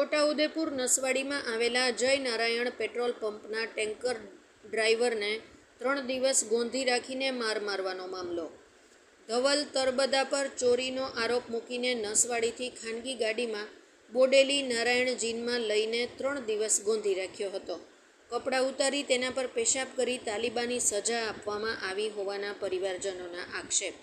છોટાઉદેપુર નસવાડીમાં આવેલા જય Narayan petrol પંપના tanker ડ્રાઈવરને ત્રણ દિવસ ગોંધી રાખીને માર મારવાનો મામલો. ધવલ તરબદા પર ચોરીનો આરોપ મૂકીને નસવાડીથી ખાનગી ગાડીમાં બોડેલી નારાયણ જીનમાં લઈને ત્રણ દિવસ ગોંધી રાખ્યો હતો. કપડાં ઉતારી તેના પર પેશાબ કરી તાલિબાની સજા આપવામાં આવી હોવાના પરિવારજનોના આક્ષેપ.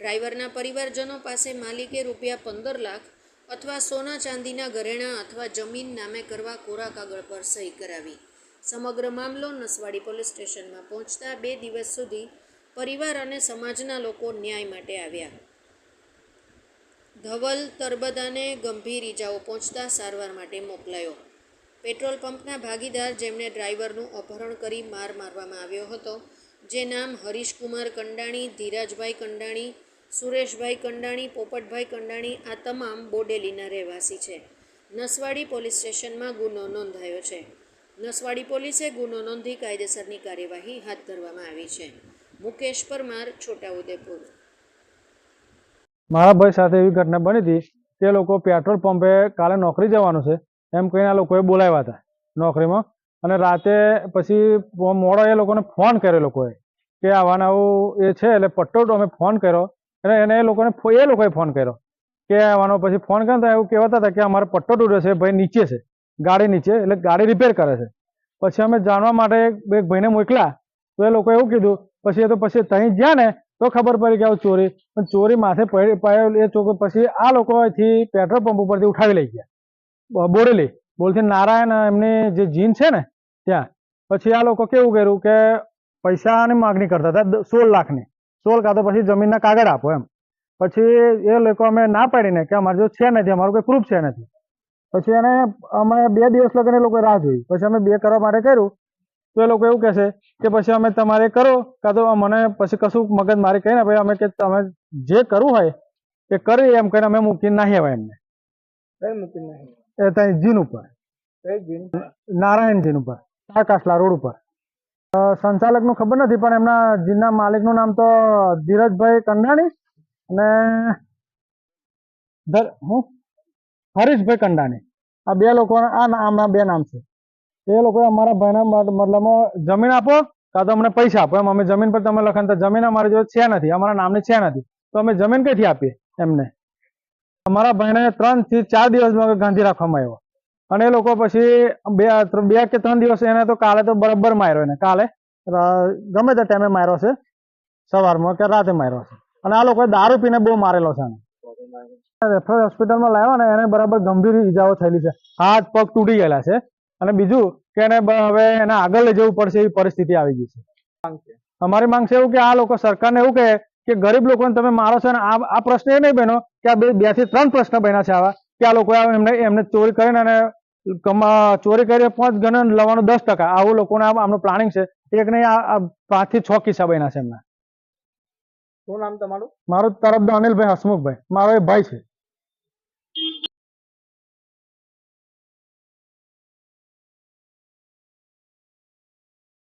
ડ્રાઈવરના પરિવારજનો પાસે માલિકે રૂપિયા પંદર લાખ અથવા સોના ચાંદીના ઘરેણાં અથવા જમીન નામે કરવા કોરા કાગળ પર સહી કરાવી. સમગ્ર મામલો નસવાડી પોલીસ સ્ટેશનમાં પહોંચતા બે દિવસ સુધી પરિવાર અને સમાજના લોકો ન્યાય માટે આવ્યા. ધવલ તરબદાને ગંભીર ઈજાઓ પહોંચતા સારવાર માટે મોકલાયો. પેટ્રોલ પંપના ભાગીદાર જેમણે ડ્રાઈવરનું અપહરણ કરી માર મારવામાં આવ્યો હતો, જે નામ હરીશકુમાર કંડાણી, ધીરાજભાઈ કંડાણી સુરેશભાઈ કંડાણી, પોપટભાઈ કંડાણી, આ તમામ બોડેલીના રહેવાસી છે. નસવાડી પોલીસ સ્ટેશનમાં ગુનો નોંધાયો છે. નસવાડી પોલીસે ગુનો નોંધી કાયદેસરની કાર્યવાહી હાથ ધરવામાં આવી છે. મુકેશ પરમાર, છોટાઉદેપુર. મારા ભાઈ સાથે એવી ઘટના બની હતી, તે લોકો પેટ્રોલ પંપે કાલે નોકરી જવાનું છે, એમ કહીને આ લોકોએ બોલાવ્યા હતા નોકરીમાં. અને રાતે પછી મોડો એ લોકોને ફોન કર્યો લોકોએ, કે આવાના આવું એ છે, એટલે પટ્ટો અમે ફોન કર્યો અને એને એ લોકોને એ લોકોએ ફોન કર્યો કે આવવાનો પછી ફોન કર્યો તો એવું કહેવાતા હતા કે અમારે પટ્ટો તૂટ્યો છે, ભાઈ નીચે છે, ગાડી નીચે, એટલે ગાડી રિપેર કરે છે. પછી અમે જાણવા માટે એક ભાઈને મોકલ્યા, તો એ લોકોએ એવું કીધું, પછી એ તો પછી ત્યાં ગયા ને, તો ખબર પડી કે આવું ચોરી. પણ ચોરી માથે એ ચોક પછી આ લોકો અહીંથી પેટ્રોલ પંપ ઉપરથી ઉઠાવી લઈ ગયા. બોરેલી. બોલથી નારાયણ એમની જે જીન છે ને, ત્યાં. પછી આ લોકો કેવું કર્યું કે પૈસાની માગણી કરતા હતા સોળ લાખની. સોળ કાં તો પછી જમીનના કાગળ આપો એમ. પછી એ લોકો અમે ના પાડીને કે અમારે જો છે નથી અમારું કોઈ પ્રૂફ છે નથી. પછી એને અમે બે દિવસ લગીને એ લોકોએ રાહ જોઈ. પછી અમે બે કરવા માટે કર્યું. તો એ લોકો એવું કહેશે કે પછી અમે તમારે કરો કાં તો મને પછી કશું મગજ મારી કહીને ભાઈ અમે કે તમે જે કરવું હોય એ કરી એમ કહીને અમે મૂકીને નાહી આવ્યા એમને. કઈ મૂકી નહીં એ ત્યાં જીન ઉપર. નારાયણ જીન ઉપર. કાસલા રોડ ઉપર. સંચાલકનું ખબર નથી, પણ એમના જીનના માલિકનું નામ તો ધીરજભાઈ કંડાણી અને હું? હરીશભાઈ કંડાણી. આ બે લોકો, આ નામના બે નામ છે. એ લોકોએ અમારા ભાઈના મત- મતલબમાં જમીન આપો, કાં તો અમને પૈસા આપો. એમ, અમે જમીન પર, તમે લખન તો જમીન અમારી જોડે છે નથી, અમારા નામની છે નથી. તો અમે જમીન કઈથી આપીએ એમને? અમારા ભાઈને ત્રણથી ચાર દિવસમાં ગાંધી રાખવામાં આવ્યો. અને એ લોકો પછી બે બે કે ત્રણ દિવસ એને તો કાલે તો બરાબર માર્યો એને. કાલે ગમે તે ટાઈમે માર્યો છે સવારમાં કે રાતે માર્યો છે અને આ લોકોએ દારૂ પીને બહુ મારેલો છે રેફરલ હોસ્પિટલમાં લાવ્યા ને એને બરાબર ગંભીર ઈજાઓ થયેલી છે. હાથ, પગ તૂટી ગયેલા છે. અને બીજું કે એને હવે એને આગળ લઈ જવું પડશે એવી પરિસ્થિતિ આવી ગઈ છે. અમારી માંગ છે એવું કે આ લોકો સરકારને એવું કહે કે ગરીબ લોકોને તમે મારો છો ને આ પ્રશ્ન એ નહીં બન્યો કે આ બેથી ત્રણ પ્રશ્ન બન્યા છે આવા. કે આ લોકો એમને એમને ચોરી કરીને અને ચોરી કરી પાંચ ગણા લેવાનું દસ ટકા. આવું લોકોને આમ- આમનું પ્લાનિંગ છે. એક નહીં આ આ પાંચથી છ કિસ્સા બન્યા છે એમના. શું નામ તમારું? મારું તરફ અનિલભાઈ હસમુખભાઈ. મારો એ ભાઈ છે.